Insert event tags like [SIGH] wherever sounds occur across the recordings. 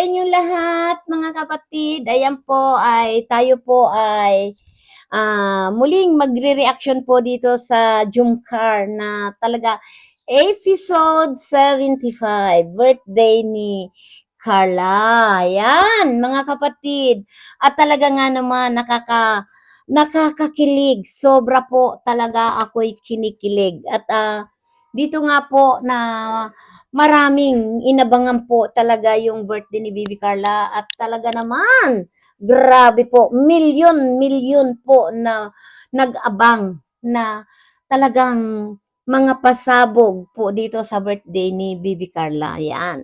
sa inyong lahat, mga kapatid. Ayan po ay tayo po ay ah, muling magre-reaction po dito sa Jumcar na talaga episode 75, birthday ni Carla. Ayan, mga kapatid. At talaga nga naman nakaka nakakakilig. Sobra po talaga ako'y kinikilig. At ah, dito nga po na maraming inabangan po talaga yung birthday ni Bibi Carla at talaga naman grabe po milyon milyon po na nag-abang na talagang mga pasabog po dito sa birthday ni Bibi Carla. Yan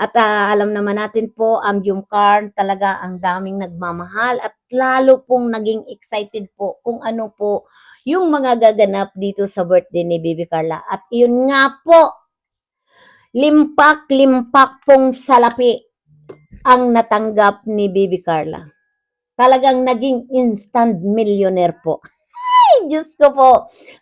at ah, alam naman natin po ang Jumcar talaga ang daming nagmamahal at lalo pong naging excited po kung ano po yung mga gaganap dito sa birthday ni Bibi Carla. At yun nga po limpak-limpak pong salapi ang natanggap ni Bibi Carla. Talagang naging instant millionaire po. Ay, Diyos ko po.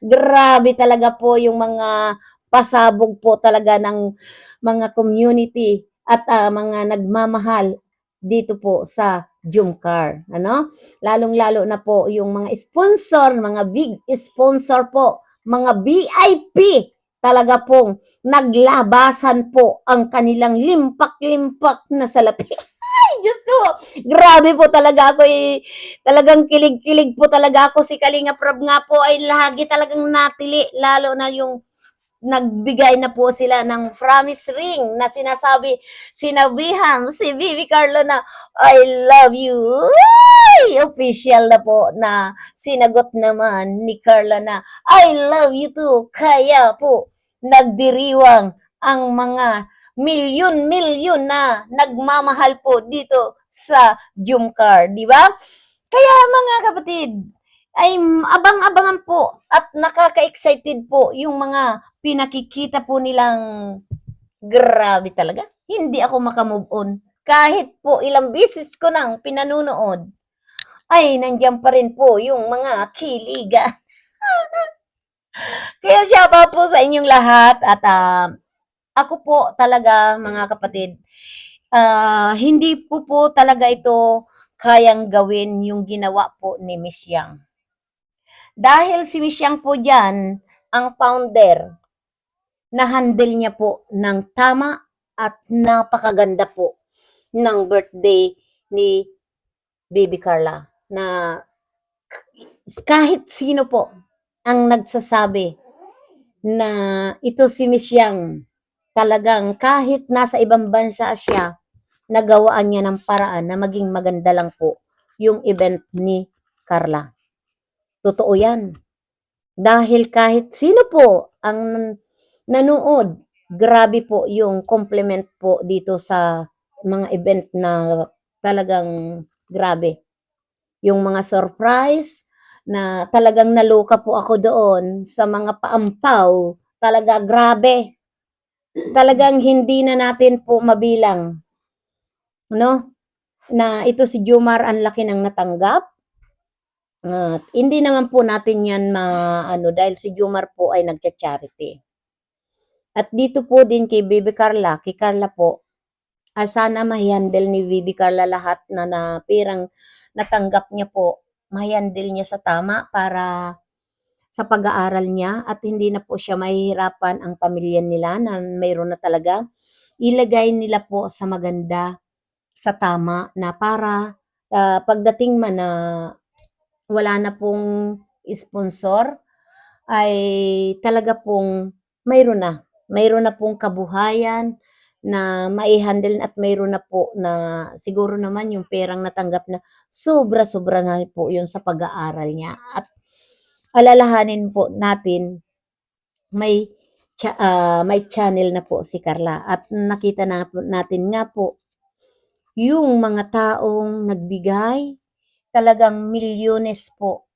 Grabe talaga po yung mga pasabog po talaga ng mga community at ah, mga nagmamahal dito po sa Jumcar. Ano? Lalong-lalo na po yung mga sponsor, mga big sponsor po, mga VIP talaga pong naglabasan po ang kanilang limpak-limpak na salapi. [LAUGHS] Ay, Diyos ko! Grabe po talaga ako eh. Talagang kilig-kilig po talaga ako. Si Kalinga Prab nga po ay lagi talagang natili. Lalo na yung nagbigay na po sila ng promise ring na sinasabi, sinabihan si Vivi Carlo na, I love you. Ay, official na po na sinagot naman ni Carla na, I love you too. Kaya po, nagdiriwang ang mga milyon-milyon na nagmamahal po dito sa Jumcar, di ba? Kaya mga kapatid, ay abang-abangan po at nakaka-excited po yung mga pinakikita po nilang grabe talaga. Hindi ako makamove on. Kahit po ilang beses ko nang pinanunood, ay nandiyan pa rin po yung mga kiliga. [LAUGHS] Kaya siya pa po sa inyong lahat at ah, ako po talaga mga kapatid, ah, hindi ko po talaga ito kayang gawin yung ginawa po ni Miss Yang. Dahil si Miss Yang po dyan, ang founder, na-handle niya po ng tama at napakaganda po ng birthday ni Baby Carla na kahit sino po ang nagsasabi na ito si Miss Yang talagang kahit nasa ibang bansa siya nagawaan niya ng paraan na maging maganda lang po yung event ni Carla. Totoo yan. Dahil kahit sino po ang nanood, grabe po yung compliment po dito sa mga event na talagang grabe. Yung mga surprise na talagang naluka po ako doon sa mga paampaw, talaga grabe. Talagang hindi na natin po mabilang. No? Na ito si Jumar ang laki ng natanggap. At hindi naman po natin yan ma ano dahil si Jumar po ay nagcha-charity. At dito po din kay Bibi Carla, kay Carla po, ah, sana ma-handle ni Bibi Carla lahat na, na pirang natanggap niya po, ma-handle niya sa tama para sa pag-aaral niya at hindi na po siya mahihirapan ang pamilya nila na mayroon na talaga. Ilagay nila po sa maganda, sa tama na para ah, pagdating man na wala na pong sponsor, ay talaga pong mayroon na. Mayroon na pong kabuhayan na mai-handle at mayroon na po na siguro naman yung perang natanggap na sobra-sobra na po yun sa pag-aaral niya. At alalahanin po natin may ah, may channel na po si Carla. At nakita na po natin nga po yung mga taong nagbigay. Talagang milyones po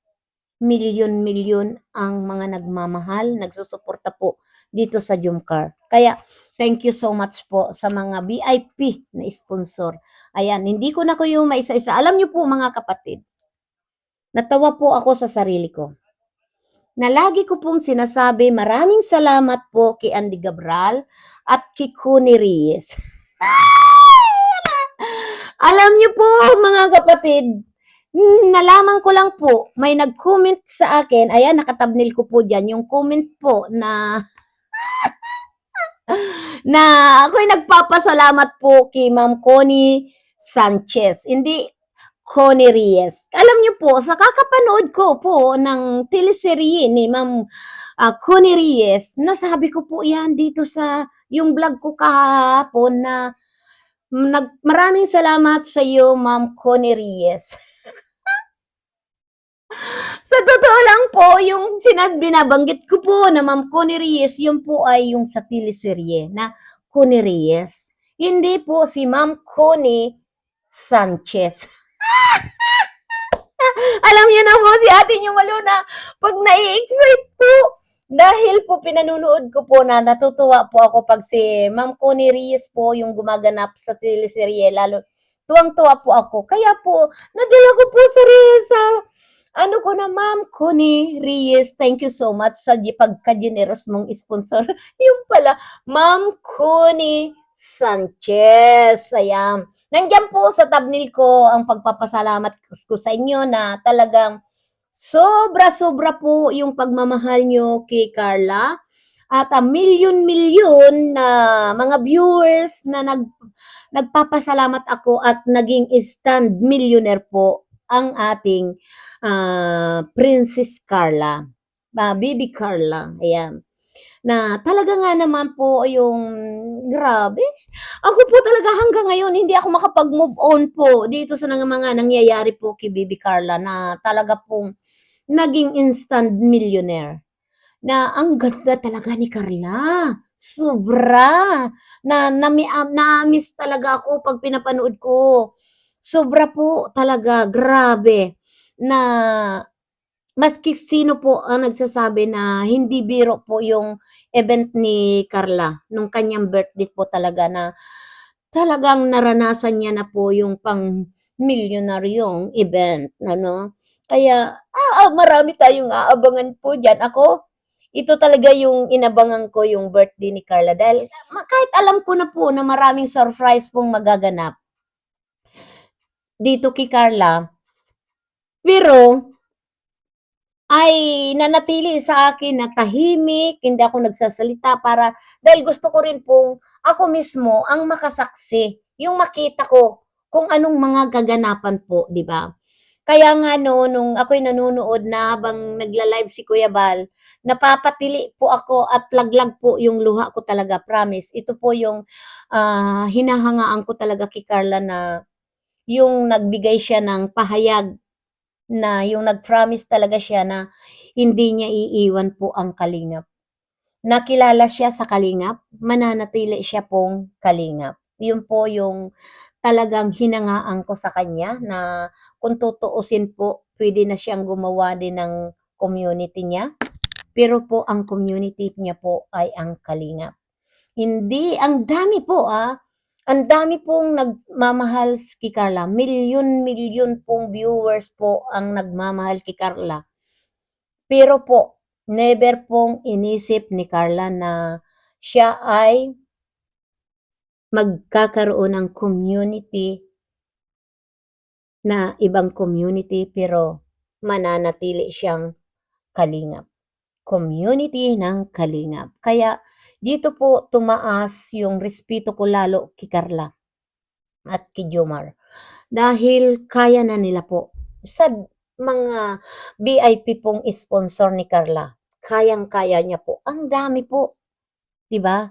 milyon-milyon ang mga nagmamahal, nagsusuporta po dito sa Jumcar. Kaya, thank you so much po sa mga VIP na sponsor. Ayan, hindi ko na kayo maisa-isa. Alam niyo po mga kapatid, natawa po ako sa sarili ko. Na lagi ko pong sinasabi, maraming salamat po kay Andy Gabral at kay Kuni Reyes. [LAUGHS] Alam niyo po, mga kapatid, nalaman ko lang po, may nag-comment sa akin, ayan, nakatabnil ko po dyan, yung comment po na na ako'y nagpapasalamat po kay Ma'am Connie Sanchez. Hindi Connie Reyes. Alam niyo po, sa kakapanood ko po ng teleserye ni Ma'am ah, Connie Reyes, nasabi ko po yan dito sa yung vlog ko kahapon na nag, maraming salamat sa iyo, Ma'am Connie Reyes. [LAUGHS] sa totoo lang po, yung sinad binabanggit ko po na Ma'am Connie Reyes, yun po ay yung sa teleserye na Connie Reyes. Hindi po si Ma'am Connie Sanchez. [LAUGHS] Alam niyo na po si ate niyo Maluna, pag nai-excite po, dahil po pinanunood ko po na natutuwa po ako pag si Ma'am Connie Reyes po yung gumaganap sa teleserye, lalo tuwang-tuwa po ako. Kaya po, nadala ko po sa sa ano ko na, Ma'am Connie Reyes, thank you so much sa pagka-generous mong sponsor. [LAUGHS] yung pala, Ma'am Connie Sanchez. Ayan. Nandiyan po sa thumbnail ko ang pagpapasalamat ko sa inyo na talagang sobra-sobra po yung pagmamahal nyo kay Carla. At a milyon-milyon na mga viewers na nag, nagpapasalamat ako at naging instant millionaire po ang ating ah, Princess Carla. Ah, Baby Carla. Ayan na talaga nga naman po yung grabe. Ako po talaga hanggang ngayon hindi ako makapag-move on po dito sa mga nangyayari po kay Bibi Carla na talaga pong naging instant millionaire. Na ang ganda talaga ni Carla. Sobra. Na, na, na-miss talaga ako pag pinapanood ko. Sobra po talaga. Grabe. Na maski sino po ang nagsasabi na hindi biro po yung event ni Carla nung kanyang birthday po talaga na talagang naranasan niya na po yung pang milyonaryong event ano kaya ah, ah, marami tayong aabangan po diyan ako ito talaga yung inabangan ko yung birthday ni Carla dahil kahit alam ko na po na maraming surprise pong magaganap dito kay Carla pero ay nanatili sa akin na tahimik, hindi ako nagsasalita para dahil gusto ko rin pong ako mismo ang makasaksi, yung makita ko kung anong mga gaganapan po, di ba? Kaya nga no, nung ako'y nanonood na habang nagla-live si Kuya Bal, napapatili po ako at laglag po yung luha ko talaga, promise. Ito po yung ah, hinahangaan ko talaga kay Carla na yung nagbigay siya ng pahayag na yung nag-promise talaga siya na hindi niya iiwan po ang kalingap. Nakilala siya sa kalingap, mananatili siya pong kalingap. Yun po yung talagang hinangaan ko sa kanya na kung tutuusin po, pwede na siyang gumawa din ng community niya. Pero po ang community niya po ay ang kalingap. Hindi, ang dami po ah. Ang dami pong nagmamahal kay Carla. Milyon-milyon pong viewers po ang nagmamahal kay Carla. Pero po, never pong inisip ni Carla na siya ay magkakaroon ng community na ibang community pero mananatili siyang kalingap. Community ng kalingap. Kaya dito po tumaas yung respeto ko lalo kay Carla at kay Jomar. Dahil kaya na nila po. Sa mga VIP pong sponsor ni Carla, kayang-kaya niya po. Ang dami po. 'Di ba?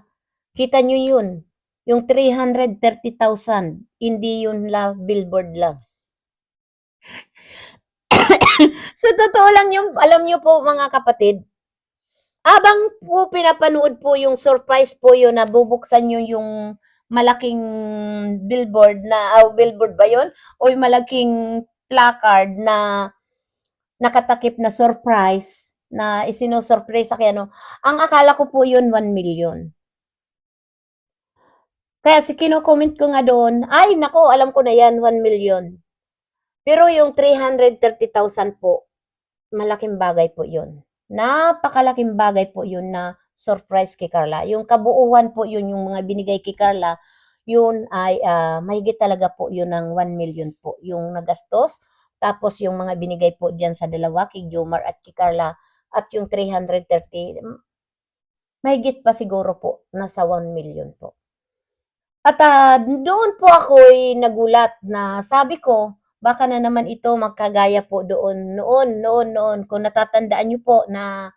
Kita niyo yun. Yung 330,000, hindi yun la billboard lang. [COUGHS] Sa totoo lang yung, alam niyo po mga kapatid, Abang po pinapanood po yung surprise po yun na bubuksan nyo yung malaking billboard na, oh, billboard ba yun? O yung malaking placard na nakatakip na surprise na isinusurprise sa kaya no. Ang akala ko po yun 1 million. Kaya si kino-comment ko nga doon, ay nako, alam ko na yan, 1 million. Pero yung 330,000 po, malaking bagay po yun. Napakalaking bagay po yun na surprise kay Carla. Yung kabuuan po yun, yung mga binigay kay Carla, yun ay ah, mahigit talaga po yun ng 1 million po yung nagastos. Tapos yung mga binigay po diyan sa dalawa, kay Jomar at kay Carla, at yung 330, mm, mahigit pa siguro po, nasa 1 million po. At ah, doon po ako'y nagulat na sabi ko, baka na naman ito magkagaya po doon, noon, noon, noon, kung natatandaan niyo po na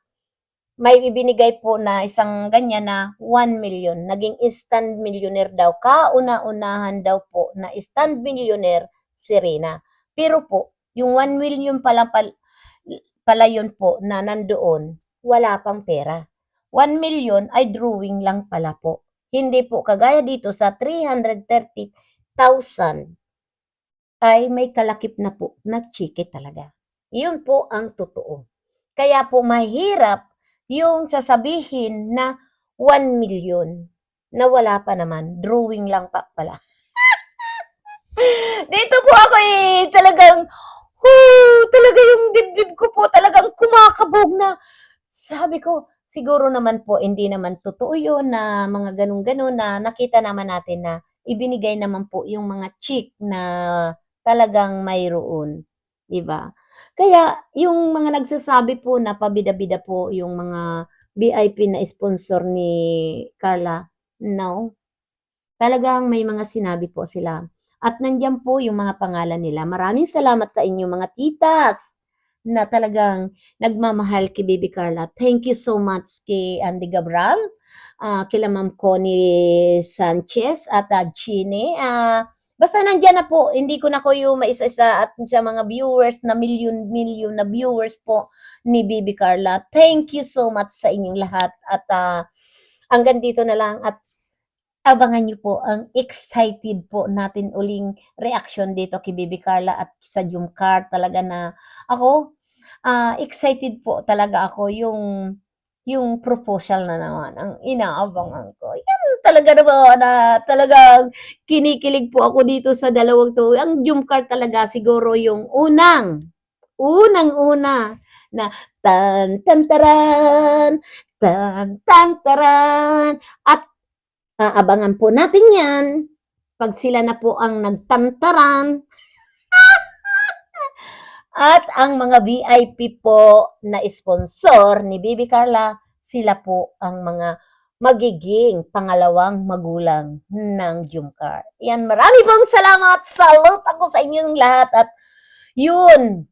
may ibinigay po na isang ganyan na 1 million, naging instant millionaire daw. Kauna-unahan daw po na instant millionaire si Rina. Pero po, yung 1 million pala, pal, pala yun po na nandoon, wala pang pera. 1 million ay drawing lang pala po. Hindi po kagaya dito sa 330,000 ay may kalakip na po na chike talaga. Yun po ang totoo. Kaya po mahirap yung sasabihin na 1 million na wala pa naman, drawing lang pa pala. [LAUGHS] Dito po ako eh, talagang, huh, talaga yung dibdib ko po talagang kumakabog na. Sabi ko, siguro naman po, hindi naman totoo yun na mga ganun-ganun na nakita naman natin na ibinigay naman po yung mga chick na talagang mayroon. Diba? Kaya yung mga nagsasabi po na pabida-bida po yung mga VIP na sponsor ni Carla, no. Talagang may mga sinabi po sila. At nandiyan po yung mga pangalan nila. Maraming salamat sa inyo mga titas na talagang nagmamahal kay Baby Carla. Thank you so much kay Andy Gabral, ah, kila Ma'am Connie Sanchez at uh, Chine. Ah, basta nandiyan na po, hindi ko na yung maisa-isa at sa mga viewers na million-million na viewers po ni Baby Carla. Thank you so much sa inyong lahat at ah, hanggang dito na lang at abangan niyo po ang excited po natin uling reaction dito kay Baby Carla at sa Jumcar talaga na ako ah, excited po talaga ako yung yung proposal na naman ang inaabangan ko. Yan talaga na po na talagang kinikilig po ako dito sa dalawang to. Ang Jumcar talaga siguro yung unang unang-una na tan tan taran tan tan taran at aabangan po natin yan pag sila na po ang nagtantaran [LAUGHS] at ang mga VIP po na sponsor ni Bibi Carla, sila po ang mga magiging pangalawang magulang ng Jumcar. Yan, marami pong salamat. Salute ako sa inyong lahat. At yun,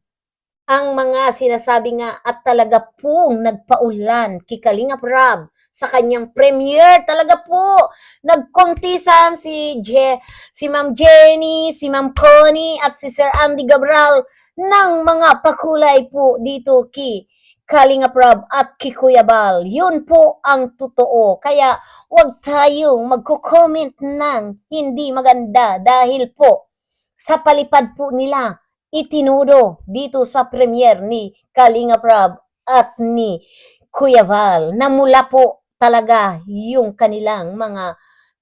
ang mga sinasabi nga at talaga pong nagpaulan kay Kalinga Prab sa kanyang premiere. Talaga po, nagkontisan si Je, si Ma'am Jenny, si Ma'am Connie at si Sir Andy Gabral ng mga pakulay po dito kay Kalinga Prab at kay Kuya Bal. Yun po ang totoo. Kaya wag tayong magko-comment ng hindi maganda dahil po sa palipad po nila itinudo dito sa premiere ni Kalinga Prab at ni Kuya Val na mula po talaga yung kanilang mga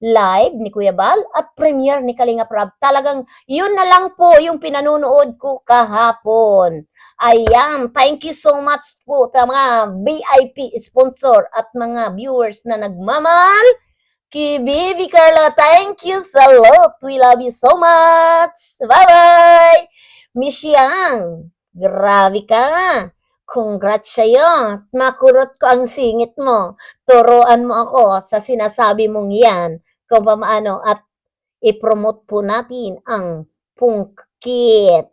live ni Kuya Bal at premiere ni Kalinga Prab. Talagang yun na lang po yung pinanunood ko kahapon. Ayan, thank you so much po sa mga VIP sponsor at mga viewers na nagmamahal. Kay Baby Carla, thank you sa lot. We love you so much. Bye-bye! Miss Yang, grabe ka. Congrats sa'yo. Makurot ko ang singit mo. Turuan mo ako sa sinasabi mong yan kung paano at i-promote po natin ang pungkit.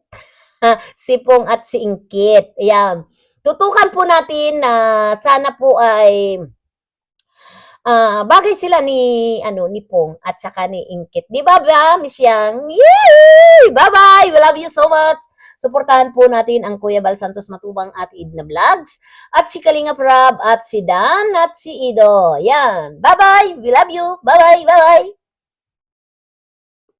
[LAUGHS] si Pong at si Ingkit. Ayan. Tutukan po natin na sana po ay ah bagay sila ni ano ni Pong at saka ni Ingkit. Di ba ba, Miss Yang? Yay! Bye-bye! We love you so much. Suportahan po natin ang Kuya Bal Santos Matubang at Idna Vlogs at si Kalinga Prab at si Dan at si Ido. Yan. Bye-bye! We love you! Bye-bye! Bye-bye!